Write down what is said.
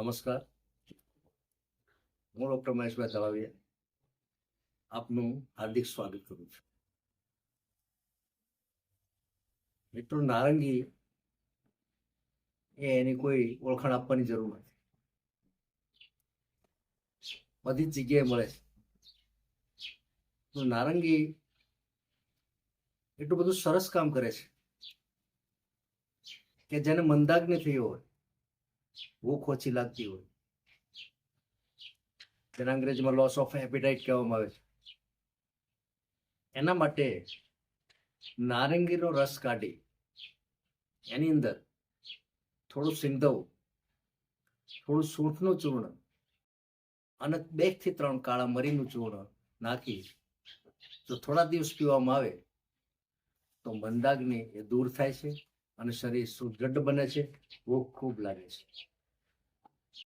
નમસ્કાર. હું ડૉક્ટર મહેશભાઈ દવાવિયા આપનું હાર્દિક સ્વાગત કરું છું. મિત્રો, નારંગી એ એની કોઈ ઓળખાણ આપવાની જરૂર નથી. બધી જ જગ્યાએ મળે છે. તો નારંગી એટલું બધું સરસ કામ કરે છે કે જેને મંદાગ્નિ થયો હોય ભૂખ ઓછી લાગતી હોય. જેને અંગ્રેજીમાં લોસ ઓફ હેપીટાઇટ કહેવામાં આવે છે. એના માટે નારંગીનો રસ કાઢી, એની અંદર થોડું સિંધવ, થોડું સૂંઠનું ચૂર્ણ અને બેથી ત્રણ કાળા મરીનું ચૂર્ણ નાખી, જો થોડા દિવસ પીવામાં આવે તો મંદાગ્નિ એ દૂર થાય છે. અને શરીર સુદૃઢ બને છે ભૂખ ખૂબ લાગે છે.